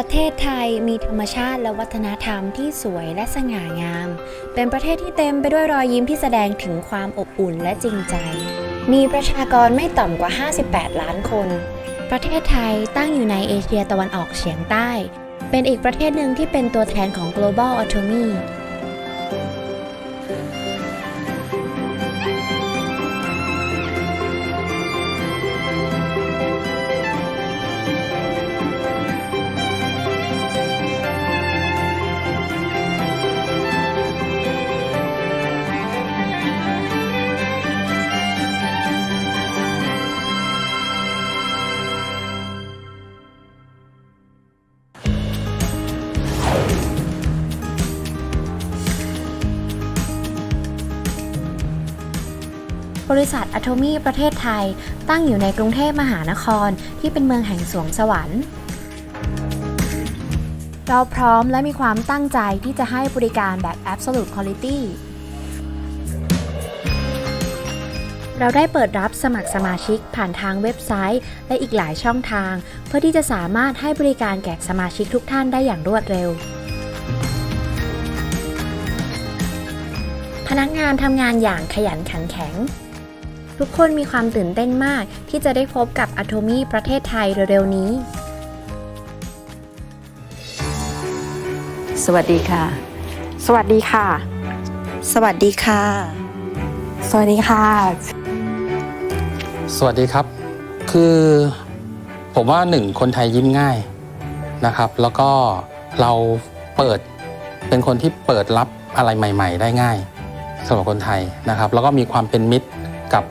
ประเทศไทยมีธรรมชาติและวัฒนธรรมที่สวยและสง่างาม เป็นประเทศที่เต็มไปด้วยรอยยิ้มที่แสดงถึงความอบอุ่นและจริงใจ มีประชากรไม่ต่ำกว่า 58 ล้านคน ประเทศไทยตั้งอยู่ในเอเชียตะวันออกเฉียงใต้ เป็นอีกประเทศหนึ่งที่เป็นตัวแทนของ global autonomy บริษัทอะโทมีประเทศไทย ตั้งอยู่ในกรุงเทพมหานครที่เป็นเมืองแห่งสวงสวรรค์เราพร้อมและมีความตั้งใจที่จะให้บริการแบบ Absolute Quality เราได้เปิดรับสมัครสมาชิกผ่านทางเว็บไซต์ และอีกหลายช่องทาง เพื่อที่จะสามารถให้บริการแก่สมาชิกทุกท่านได้อย่างรวดเร็ว พนักงานทำงานอย่างขยันขันแข็ง ทุกคนมีความตื่นเต้นมากที่จะได้พบกับ Atomy ประเทศไทยเร็วๆนี้ สวัสดีค่ะ สวัสดีค่ะ สวัสดีค่ะ สวัสดีค่ะ สวัสดีครับ คือผมว่าหนึ่งคนไทยยิ้มง่ายนะครับ แล้วก็เราเปิดเป็นคนที่เปิดรับอะไรใหม่ ๆ ได้ง่ายสำหรับคนไทยนะครับ แล้วก็มีความเป็นมิตรกับ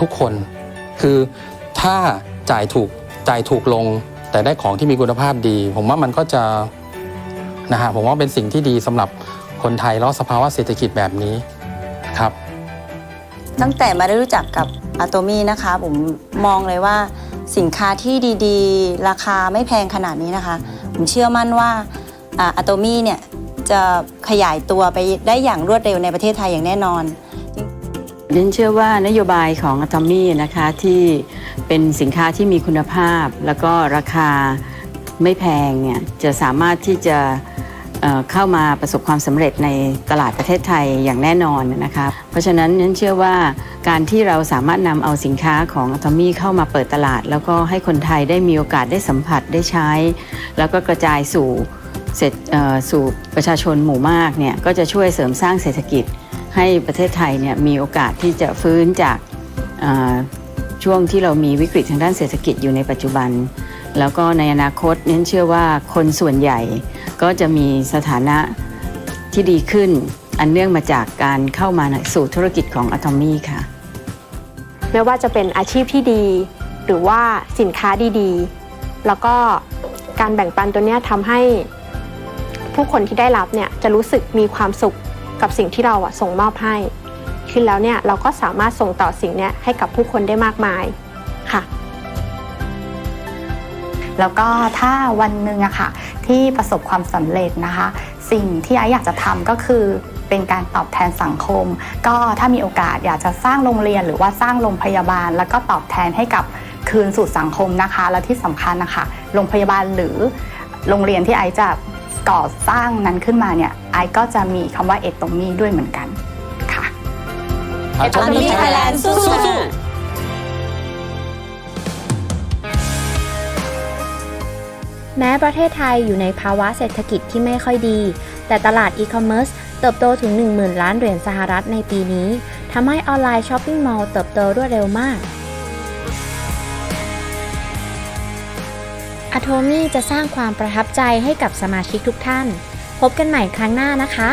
ทุกคน คือถ้าจ่ายถูกจ่ายถูกลง แต่ได้ของที่มีคุณภาพดี ผมว่ามันก็จะนะฮะผมว่าเป็นสิ่งที่ดีสำหรับคนไทยแล้วสภาวะเศรษฐกิจแบบนี้ครับ ตั้งแต่มาได้รู้จักกับอะโตมี่นะคะ ผมมองเลยว่าสินค้าที่ดีๆ ราคาไม่แพงขนาดนี้นะคะ ผมเชื่อมั่นว่าอะโตมี่เนี่ยจะขยายตัวไปได้อย่างรวดเร็วในประเทศไทยอย่างแน่นอน ดิฉันเชื่อว่านโยบายของ a t o m y นะคะที่เป็นสินค้าที่มีคุณภาพ แล้วก็ราคาไม่แพงเนี่ยจะสามารถที่จะเเข้ามาประสบความสำเร็จในตลาดประเทศไทยอย่างแน่นอนนะคะเพราะฉะนั้นฉันเชื่อว่าการที่เราสามารถนำเอาสินค้าของ a t o m y เข้ามาเปิดตลาด แล้วก็ให้คนไทยได้มีโอกาสได้สัมผัสได้ใช้ แล้วก็กระจายสู่เสร็จสู่ประชาชนหมู่มากเนี่ยก็จะช่วยเสริมสร้างเศรษฐกิจ ให้ประเทศไทยเนี่ยมีโอกาสที่จะฟื้นจากช่วงที่เรามีวิกฤตทางด้านเศรษฐกิจอยู่ในปัจจุบัน แล้วก็ในอนาคตเน้นเชื่อว่าคนส่วนใหญ่ก็จะมีสถานะที่ดีขึ้น อันเนื่องมาจากการเข้ามาสู่ธุรกิจของอะตอมี่ค่ะ ไม่ว่าจะเป็นอาชีพที่ดี หรือว่าสินค้าดีๆ แล้วก็การแบ่งปันตัวเนี้ยทำให้ผู้คนที่ได้รับเนี่ยจะรู้สึกมีความสุข กับสิ่งที่เราอะส่งมอบให้ขึ้นแล้วเนี่ยเราก็สามารถส่งต่อสิ่งนี้ให้กับผู้คนได้มากมายค่ะ แล้วก็ถ้าวันหนึ่งอะค่ะ ที่ประสบความสำเร็จนะคะ สิ่งที่ไออยากจะทำก็คือเป็นการตอบแทนสังคม ก็ถ้ามีโอกาสอยากจะสร้างโรงเรียนหรือว่าสร้างโรงพยาบาล แล้วก็ตอบแทนให้กับคืนสู่สังคมนะคะ และที่สำคัญนะคะโรงพยาบาลหรือโรงเรียนที่ไอจะ ก่อสร้างนั้นขึ้นมาเนี่ยไอก็จะมีคำว่าเอตรงนี้ด้วยเหมือนกันค่ะ Atomy Thailand สู้ๆแม้ประเทศไทยอยู่ในภาวะเศรษฐกิจที่ไม่ค่อยดี แต่ตลาดอีคอมเมิร์ซเติบโตถึง 10,000 ล้านเหรียญสหรัฐในปีนี้ ทำให้ออนไลน์ช้อปปิ้งมอลล์เติบโตรวดเร็วมาก a t o m y จะสร้างความประทับใจให้กับสมาชิกทุกท่าน พบกันใหม่ครั้งหน้านะคะ